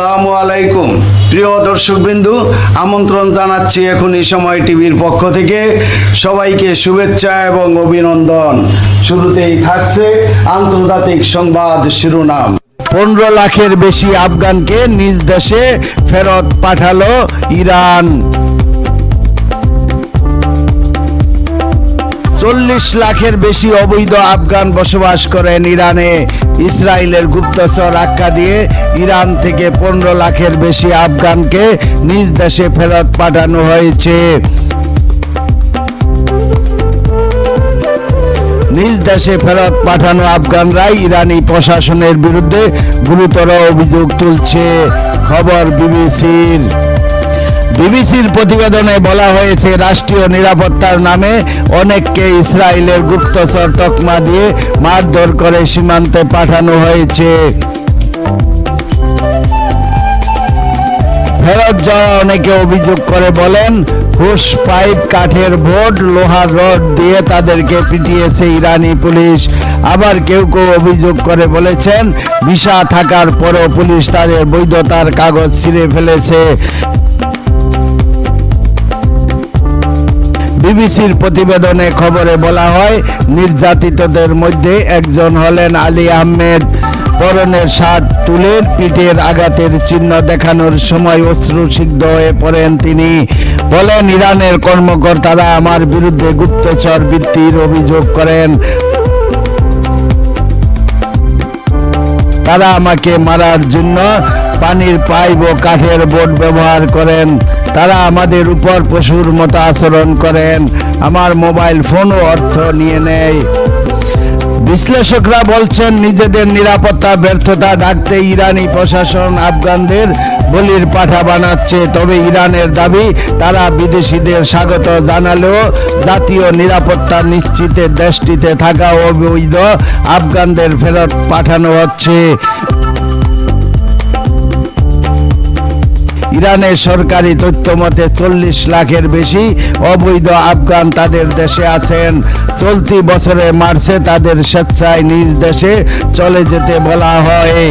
আলাইকুম। প্রিয় দর্শকবিন্দু, আমন্ত্রণ জানাচ্ছি এখন এই সময় টিভির পক্ষ থেকে। সবাইকে শুভেচ্ছা এবং অভিনন্দন। শুরুতেই থাকছে আন্তর্জাতিক সংবাদ শিরোনাম। পনেরো লাখের বেশি আফগানকে নিজ দেশে ফেরত পাঠালো ইরান। চল্লিশ লাখের বেশি অবৈধ আফগান বসবাস করেন ইরানে। ইসরায়েলের গুপ্তচর আখ্যা দিয়ে ইরান থেকে পনেরো লাখের বেশি আফগানকে নিজ দেশে ফেরত পাঠানো হয়েছে। নিজ দেশে ফেরত পাঠানো আফগানরাই ইরানি প্রশাসনের বিরুদ্ধে গুরুতর অভিযোগ তুলছে। খবর বিবিসির। বিবিসির প্রতিবেদনে বলা হয়েছে, রাষ্ট্রীয় নিরাপত্তার নামে অনেককে ইসরায়েলের গুপ্তচর তকমা দিয়ে মারধর করে সীমান্তে পাঠানো হয়েছে। ফেরত যাওয়া অনেকে অভিযোগ করে বলেন, হুশ পাইপ কাঠের বোর্ড, লোহার রড দিয়ে তাদেরকে পিটিয়েছে ইরানি পুলিশ। আবার কেউ কেউ অভিযোগ করে বলেছেন, ভিসা থাকার পরও পুলিশ তাদের বৈধতার কাগজ ছিঁড়ে ফেলেছে। বিবিসির প্রতিবেদনে খবরে বলা হয়, নির্যাতিতদের মধ্যে একজন হলেন আলী আহমেদ। পরনের শার্ট তুলে পিঠের আঘাতের চিহ্ন দেখানোর সময় অশ্রুসিদ্ধ হয়ে পড়েন তিনি। বলেন, ইরানের কর্মকর্তারা আমার বিরুদ্ধে গুপ্তচর বৃত্তির অভিযোগ করেন। তারা আমাকে মারার জন্য পানির পাইপ ও কাঠের বোর্ড ব্যবহার করেন। তারা আমাদের উপর পশুর মতো আচরণ করেন। আমার মোবাইল ফোন ও অর্থ নিয়ে নেয়। বিশ্লেষকরা বলছেন, নিজেদের নিরাপত্তা, ব্যর্থতা ডাকতে ইরানি প্রশাসন আফগানদের বলির পাঠা বানাচ্ছে। তবে ইরানের দাবি, তারা বিদেশিদের স্বাগত জানালেও জাতীয় নিরাপত্তা নিশ্চিতের দেশটিতে থাকা অবৈধ আফগানদের ফেরত পাঠানো হচ্ছে। ইরানের সরকারি তথ্য মতে চল্লিশ লাখের বেশি অবৈধ আফগান তাদের দেশে আছেন। চলতি বছরে মার্চে তাদের স্বেচ্ছায় নিজ দেশে চলে যেতে বলা হয়।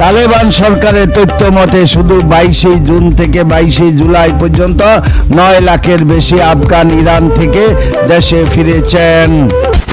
তালেবান সরকারের তথ্য মতে শুধু বাইশে জুন থেকে বাইশে জুলাই পর্যন্ত নয় লাখের বেশি আফগান ইরান থেকে দেশে ফিরেছেন।